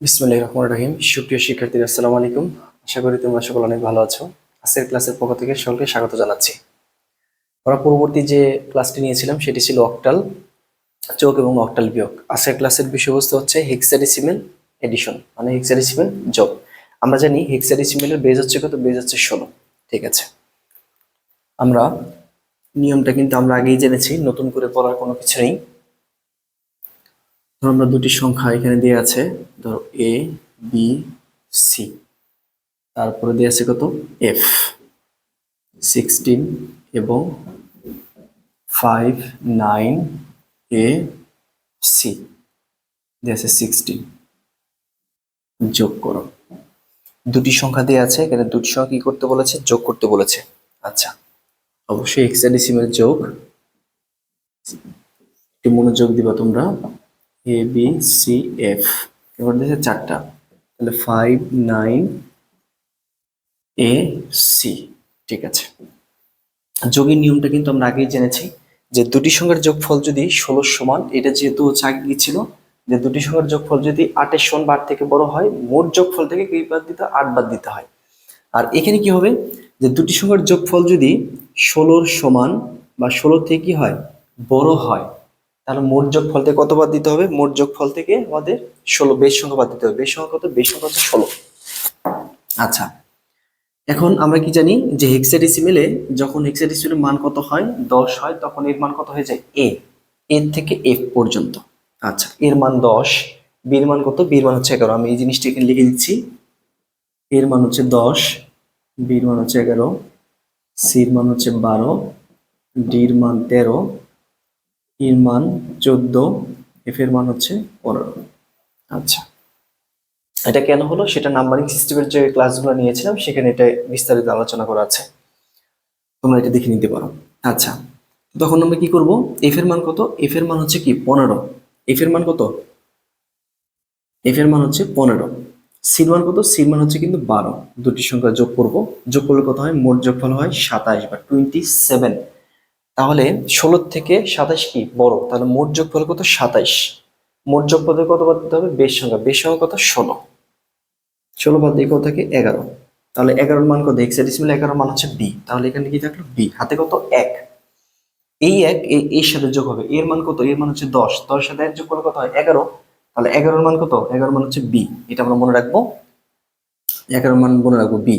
বিসমুল্লাহ রহমান রহিম। সুপ্রিয় শিক্ষার্থীরা, আসসালামু আলাইকুম। আশা করি তোমরা সকল অনেক ভালো আছো। আজকের ক্লাসের পক্ষ থেকে সকলকে স্বাগত জানাচ্ছি। আমরা পরবর্তী যে ক্লাসটি নিয়েছিলাম, সেটি ছিল অক্টাল যোগ এবং অক্টাল বিয়োগ। আজকের ক্লাসের বিষয়বস্তু হচ্ছে হেক্সাডেসিমেল এডিশন মানে হেক্সাডেসিমেল যোগ আমরা জানি হেক্সাডেসিমেলের বেজ হচ্ছে কত? বেজ হচ্ছে ষোলো। ঠিক আছে? আমরা নিয়মটা কিন্তু আমরা আগেই জেনেছি, নতুন করে পড়ার কোনো কিছু নেই। আমরা দুটি সংখ্যা এখানে দিয়ে আছে। ধরো এ বি সি তারপরে দিয়ে আছে কত? এফ সিক্সটিন এবং ফাইভ নাইন এ সি দিয়ে আছে সিক্সটিন যোগ করো। দুটি সংখ্যা দিয়ে আছে, এখানে দুটি সংখ্যা কি করতে বলেছে? যোগ করতে বলেছে। আচ্ছা অবশ্যই হেক্সাডেসিমেল যোগ। একটু মনোযোগ দিবা তোমরা। এ বি সি এফ এবার দিয়েছে চারটা। তাহলে ফাইভ নাইন এ সি ঠিক আছে। যোগের নিয়মটা কিন্তু আমরা আগেই জেনেছি যে দুটি সংখ্যার যোগফল যদি ষোলোর সমান, এটা যেহেতু হচ্ছে আগে কি ছিল, যে দুটি সংখ্যার যোগফল যদি আটের সমান বার থেকে বড় হয়, মোট যোগফল থেকে কি বাদ দিতে? আট বাদ দিতে হয়। আর এখানে কি হবে? যে দুটি সংখ্যার যোগফল যদি ষোলোর সমান বা ষোলো থেকে কি হয়? বড় হয়। তাহলে মোট যোগফল থেকে কত বাদ দিতে হবে? মোট যোগফল থেকে আমাদের ষোলো, বেশ সংখ্যা বাদ দিতে হবে। বেশ সংখ্যা কত? বেশ সংখ্যা হচ্ছে ষোলো। আচ্ছা এখন আমরা কি জানি যে হেক্সাডেসিমেলে যখন হেক্সাডেসিমেলের মান কত হয়? দশ হয়, তখন এর মান কত হয়ে যায়? এ এর থেকে এফ পর্যন্ত। আচ্ছা এর মান দশ বির মান কত? বির মান হচ্ছে এগারো। আমি এই জিনিসটা এখানে লিখে দিচ্ছি। এর মান হচ্ছে দশ বির মান হচ্ছে এগারো সির মান হচ্ছে বারো ডির মান তেরো এর মান চোদ্দ এফ এর মান হচ্ছে পনেরো। আচ্ছা। এটা কেন হলো? সেটা নাম্বারিং সিস্টেমের যে ক্লাসগুলো নিয়েছিলাম, সেখানে এটা বিস্তারিত আলোচনা করা আছে। তোমরা এটা দেখে নিতে পারো। আচ্ছা। তখন আমরা কি করব? এফ এর মান কত? এফ এর মান হচ্ছে কি? পনেরো। এফ এর মান কত? এফ এর মান হচ্ছে পনেরো। সির মান কত? সির মান হচ্ছে কিন্তু বারো। দুটি সংখ্যা যোগ করব। যোগ করলে কত হয়? মোট যোগফল হয় সাতাশ বা টোয়েন্টি সেভেন তাহলে ষোলো থেকে সাতাশ কি? বড়। তাহলে মোট যোগফল কত? সাতাইশ। মোট যোগফলের কত বাদ দিতে হবে? বেশ সংখ্যা। বেশ সংখ্যা কত? ষোলো। ষোলো বাদ দিয়ে কত থাকে? এগারো। তাহলে এগারোর মান কত? হেক্সাডেসিমেল এগারোর মান হচ্ছে বি তাহলে এখানে কি থাকল? বি হাতে কত? এক। এই এক এর সাথে যোগ হবে। এর মান কত? এর মান হচ্ছে দশ। দশ সাথে এক যোগ করলে কত হয়? এগারো। তাহলে এগারোর মান কত? এগারোর মান হচ্ছে বি এটা আমরা মনে রাখব। এগারোর মান মনে রাখব বি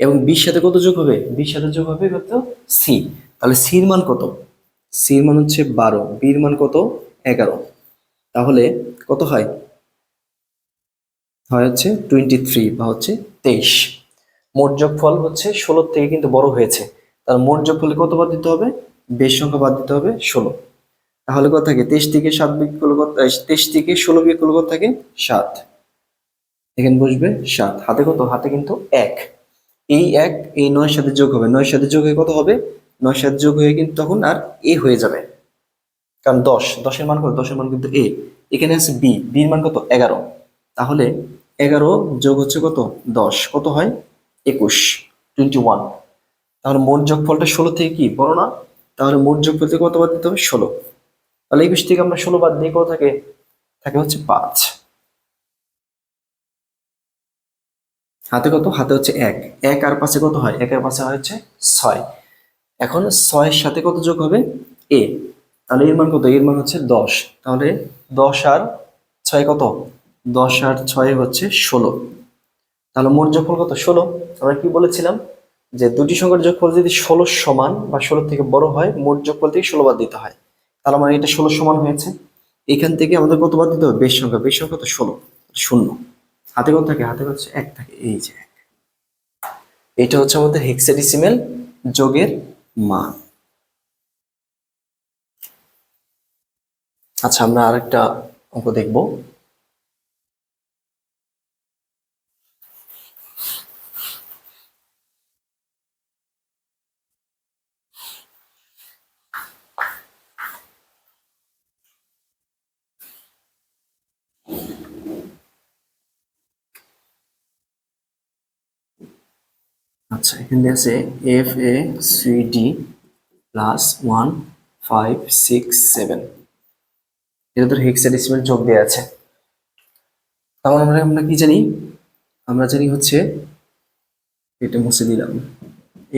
এবং বির সাথে কত যোগ হবে? বির সাথে যোগ হবে কত? সি তাহলে সির মান কত? সির মান হচ্ছে বারো বির মান কত? এগারো। তাহলে কত হয়? হয় হচ্ছে টোয়েন্টি থ্রি বা হচ্ছে তেইশ। মোট যোগফল হচ্ছে ষোলোর থেকে কিন্তু বড় হয়েছে। তার মোট যোগফলে কত বাদ দিতে হবে? বেশ সংখ্যা বাদ দিতে হবে ষোলো। তাহলে কত থাকে? তেইশ থেকে সাত বিয়োগ করলে কত? তেইশ থেকে ষোলো বিয়োগ করলে কত থাকে? সাত। এখানে বসবে সাত। হাতে কত? হাতে কিন্তু এক। এই এক, এই নয়ের সাথে যোগ হবে। নয়ের সাথে যোগ হয়ে কত হবে? নয়ের সাথে যোগ হয়ে কিন্তু তখন আর এ হয়ে যাবে। কারণ দশ, দশের মান কত? দশের মান কিন্তু এ এখানে আছে বি বির মান কত? এগারো। তাহলে এগারো যোগ হচ্ছে কত? দশ। কত হয়? একুশ। টোয়েন্টি ওয়ান তাহলে মোট যোগফলটা ষোলো থেকে কি? বড় না? তাহলে মোট যোগফল থেকে কত বাদ দিতে হবে? ষোলো। তাহলে একুশ থেকে আমরা ষোলো বাদ দিয়ে কত থাকে? থাকে হচ্ছে পাঁচ। হাতে কত? হাতে হচ্ছে এক। এক আর পাশে কত হয়? এক আর পাশে হচ্ছে ছয়। এখন ছয়ের সাথে কত যোগ হবে? এ। তাহলে এর মান কত? এর মান হচ্ছে দশ। তাহলে দশ আর ছয় কত? দশ আর ছয় হচ্ছে ষোলো। তাহলে মোট যোগফল কত? ষোলো। আমরা কি বলেছিলাম? যে দুটি সংখ্যার যোগফল যদি ষোলো সমান বা ষোলো থেকে বড় হয়, মোট যোগফল থেকে ষোলো বাদ দিতে হয়। তাহলে আমার এটা ষোলো সমান হয়েছে। এখান থেকে আমাদের কত বাদ দিতে হবে? বেশ সংখ্যা। বেশ সংখ্যা তো ষোলো। শূন্য। হাতে কত থাকে? হাতে হচ্ছে এক থাকে। এই যে এক। এটা হচ্ছে আমাদের হেক্সাডেসিমেল যোগের মান আচ্ছা আমরা আরেকটা অঙ্ক দেখব। আচ্ছা এখানে আছে F A C D plus one five six seven এটা তোর হেক্সাডেসিমেল যোগ দেওয়া আছে। তারপর আমরা আমরা কি জানি? আমরা জানি হচ্ছে এটা মুছে দিলাম।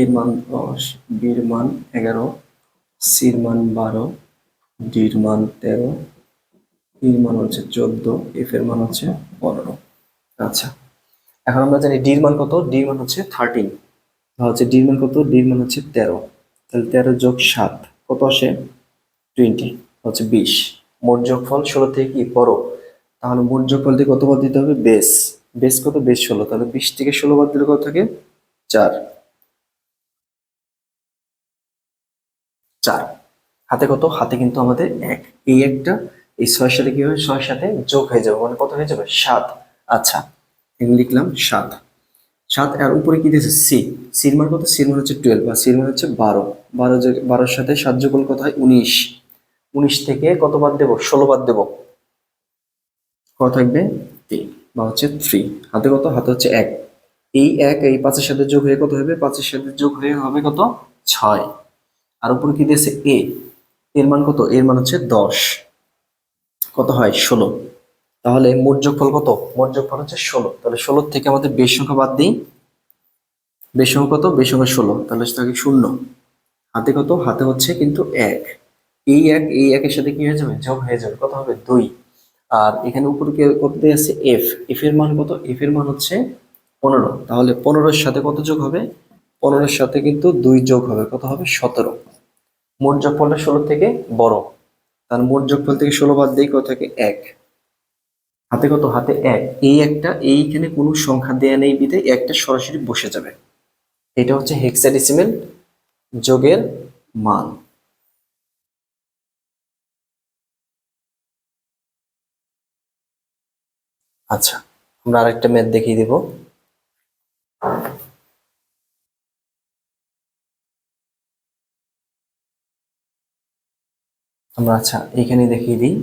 এর মান দশ বির মান এগারো সির মান বারো ডির মান তেরো ইর মান হচ্ছে চোদ্দ এফ এর মান হচ্ছে পনেরো। আচ্ছা এখন আমরা জানি ডির মান কত? ডির মান হচ্ছে থার্টিন হচ্ছে ডির মান কত? ডির মান হচ্ছে তেরো। তাহলে তেরো যোগ সাত, কত আসে? টোয়েন্টি, হচ্ছে বিশ। মোট যোগফল ষোলো থেকে কি? বড়। তাহলে মোট যোগফল থেকে কত বাদ দিতে হবে? বেস বেস কত? বেস ষোলো। তাহলে বিশ থেকে ষোলো বাদ দিলে কত থাকে? চার। চার। হাতে কত? হাতে কিন্তু আমাদের এক। এই একটা, এই ছয়ের সাথে কি হবে? ছয়ের সাথে যোগ হয়ে যাবে। মানে কত হয়ে যাবে? সাত। আচ্ছা লিখলাম সাত। সাত, আর উপরে কি দিয়েছে? সি। সির মান কত? সির মান হচ্ছে টুয়েলভ আর সির মান হচ্ছে বারো। বারো বারোর সাথে সাত যোগ কত হয়? উনিশ। উনিশ থেকে কত বাদ দেবো? ষোলো বাদ দেবো। কত থাকবে? তিন, বা হচ্ছে থ্রি হাতে কত? হাতে হচ্ছে এক। এই এক, এই পাঁচের সাথে যোগ হয়ে কত হবে? পাঁচের সাথে যোগ হয়ে হবে কত? ছয়। আর উপরে কি দিয়েছে? এ। এর মান কত? এর মান হচ্ছে দশ। কত হয়? ষোলো। তাহলে মোট যোগফল কত? মোট যোগফল হচ্ছে ষোলো। তাহলে ষোলো থেকে আমাদের বেশ সংখ্যা বাদ দিই। বেশ সংখ্যা কত? বেশ সংখ্যা ষোলো। তাহলে থাকে শূন্য? হাতে কত? হাতে হচ্ছে কিন্তু এক। এই এক, এই একের সাথে কি হয়ে যাবে? যোগ হয়ে যাবে। কত হবে? দুই। আর এখানে উপরে কত দিয়ে আছে? এফ। এফ এর মান কত? এফ এর মান হচ্ছে পনেরো। তাহলে পনেরোর সাথে কত যোগ হবে? পনেরোর সাথে কিন্তু দুই যোগ হবে। কত হবে? সতেরো। মোট যোগফলটা ষোলো থেকে বড়। তার মোট যোগফল থেকে ষোলো বাদ দিয়ে কত থাকে? এক। হাতে কত? হাতে এক। এই একটা, এইখানে কোনো সংখ্যা দেয়া নেই বিধে একটা সরাসরি বসে যাবে। এটা হচ্ছে হেক্সাডেসিমেল যোগের মান। আচ্ছা আমরা আরেকটা ম্যাথ দেখিয়ে দিব। আমরা আচ্ছা এইখানে দেখিয়ে দিই।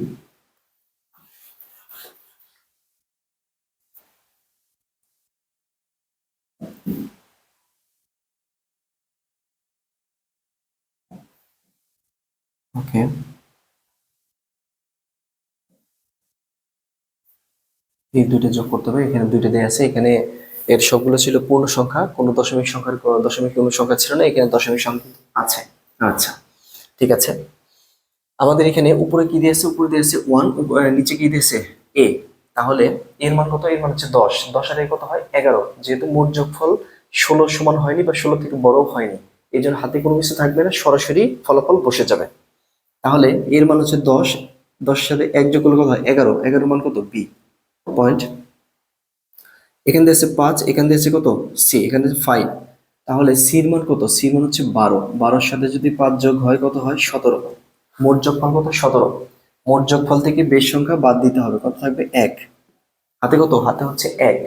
ওকে এই দুইটা যোগ করতে হবে। এখানে দুইটা দেয়া আছে। এখানে এর সবগুলো ছিল পূর্ণ সংখ্যা। কোনো দশমিক সংখ্যার দশমিক কোনো সংখ্যা ছিল না। এখানে দশমিক সংখ্যা আছে। আচ্ছা ঠিক আছে। আমাদের এখানে উপরে কি দিয়েছে উপরে দিয়েছে ওয়ান নিচে কি দিয়েছে এ তাহলে এর মান কত? এর মান হচ্ছে দশ। দশ আর এ কত হয়? এগারো। যেহেতু মোট যোগফল ষোলো সমান হয়নি বা ষোলো থেকে বড় হয়নি এই জন্য হাতে কোনো কিছু থাকবে না। সরাসরি ফলাফল বসে যাবে। তাহলে এর মান হচ্ছে দশ দশ সাথে এক যোগ করলে কত হয়? এগারো। এগারো মান কত? বি। পয়েন্ট এখান দিয়েছে পাঁচ, এখান দিয়েছে কত? সি। এখান দিয়েছে ফাইভ তাহলে সির মান কত? সির মান হচ্ছে বারো। বারোর সাথে যদি পাঁচ যোগ হয়, কত হয়? সতেরো। মোট যোগফল কত? সতেরো। মোট যোগফল থেকে বেশ সংখ্যা বাদ দিতে হবে। কত থাকবে? এক। হাতে কত? হাতে হচ্ছে এক।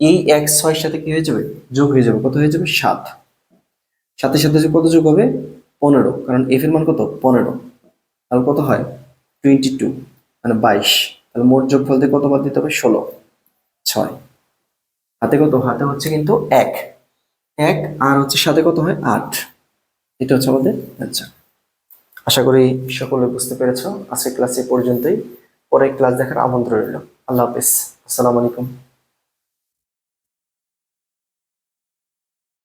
এই এক ছয়ের সাথে কি হয়ে যাবে? যোগ হয়ে যাবে। কত হয়ে যাবে? সাত। সাথে সাথে কত যোগ হবে? পনেরো। কারণ এফ এর মান কত? পনেরো। তাহলে কত হয়? টোয়েন্টি টু মানে বাইশ। তাহলে মোট যোগফল থেকে কত বাদ দিতে হবে? ষোলো। ছয়। হাতে কত? হাতে হচ্ছে কিন্তু এক। এক আর হচ্ছে সাথে কত হয়? আট। এটা হচ্ছে আমাদের আচ্ছা আশা করি সকলে বুঝতে পেরেছ। আজকের ক্লাসে পর্যন্তই। পরে ক্লাস দেখার আমন্ত্রণ রইল। আল্লাহ হাফিজ। আসসালামু আলাইকুম।